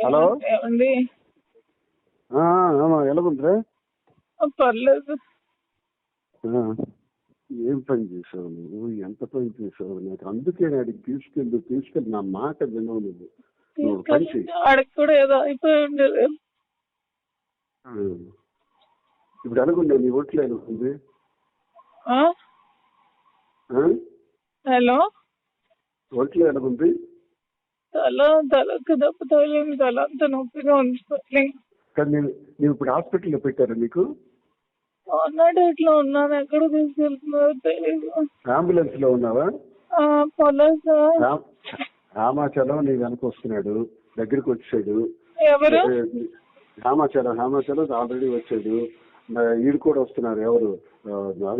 Hello? ఏమండి ఎలాగుందిరా పర్లేదు. ఏం పని చేసావు నువ్వు? ఎంత పని చేసావు? నాకు అందుకే అడిగి తీసుకెళ్ళి తీసుకెళ్ళి. నా మాట వినవు నువ్వు. నువ్వు ఒక పని చెయ్యి. ఆడికి కూడా ఏదో అయిపోయి ఉండేది ఆ. ఇప్పుడు ఎలాగుండే నీ ఒంట్లో ఎలాగుంది? ఆ? ఆ? హలో? ఒంట్లో ఎలాగుంది? తల తలకు దెబ్బ తగిలింది తల అంత నొప్పిగా ఉంది. కానీ నేను ఇప్పుడు హాస్పిటల్లో పెట్టారా నీకు అన్నాడు ఇట్లా ఉన్నాను ఎక్కడ తీసుకెళ్తున్నారో తెలియదు అంబులెన్స్లో ఉన్నావా పర్లేదు సార్. రామ్- రామాచలం నీ వెనక వస్తున్నాడు దగ్గరికి వచ్చాడు. ఎవరు? రామాచలం రామాచలం ఆల్రెడీ వచ్చాడు. ఈడు కూడా వస్తున్నారు ఎవరు?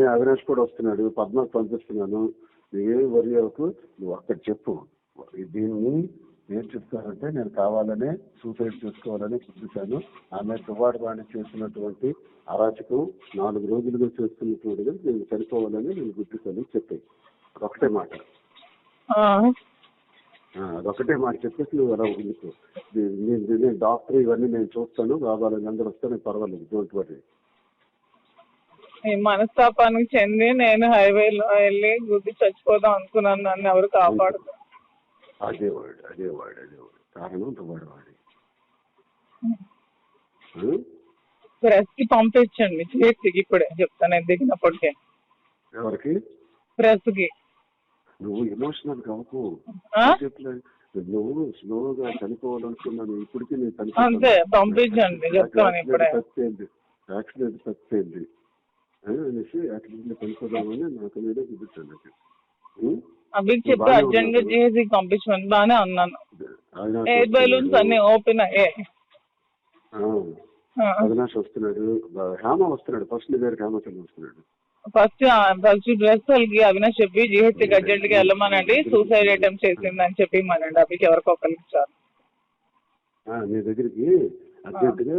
అవినాష్ కూడా వస్తున్నాడు పద్మాకు పంపిస్తున్నాను. నువ్వేం వరి నువ్వు అక్కడ చెప్పు. దీన్ని ఏం చెప్తానంటే నేను కావాలనే సూసైడ్ చేసుకోవాలని చూపించాను ఆమె దువాడు వాణి చేసినటువంటి అరాచకం నాలుగు రోజులుగా చేస్తున్నటువంటిది నేను చనిపోవాలని నేను గుర్తిస్తాను చెప్పాయి. అదొకటే మాట. అదొకటే మాట చెప్పేసి నువ్వు అలా ఉండిపో నేను డాక్టర్ ఇవన్నీ నేను చూస్తాను. కావాలని అందరూ వస్తే నేను పర్వాలేదు. డోంట్ వరీ మనస్తాపానికి చెంది నేను హైవేలో వెళ్ళి గుద్ది చచ్చిపోదాం అనుకున్నాను. నన్ను ఎవరు కాపాడుతారు అదే వాడు అదే వాడు అదే వాడు. కారణం వాడు ప్రెస్కి పంపించండి. చేతికి ఇప్పుడే చెప్తాను నేను దిగినప్పటికే. ఎవరికి? ప్రెస్కి నువ్వు ఎమోషనల్ కావకు నువ్వు స్లోగా చనిపోవాలనుకున్నాను. ఇప్పటికీ నేను అంతే, పంపించండి, చెప్తాను ఇప్పుడే. యాక్సిడెంట్ తప్పింది. అనేసి యాక్సిడెంట్ చనిపోదామని నాకు మీదే చూపించాను అవి చెప్పి అర్జెంట్గా చేసి పంపించమని బాగానే ఉన్నాను ఎయిర్ బెలూన్స్ అన్ని ఓపెన్ అయ్యాయి. అవినాష్ వస్తున్నాడు. హేమ వస్తున్నాడు. ఫస్ట్ నీ దగ్గర హేమచంద్ర వస్తున్నాడు. ఫస్ట్ ఫస్ట్ డ్రెస్ వాళ్ళకి అవినాష్ చెప్పి జిహెచ్కి అర్జెంట్గా వెళ్ళమనండి. సూసైడ్ అటెంప్ట్ చేసిందని చెప్పి మనండి అవి ఎవరికి ఒకరికి ఇచ్చారు నీ దగ్గరికి అర్జెంట్గా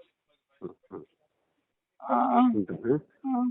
ആ ആ ആ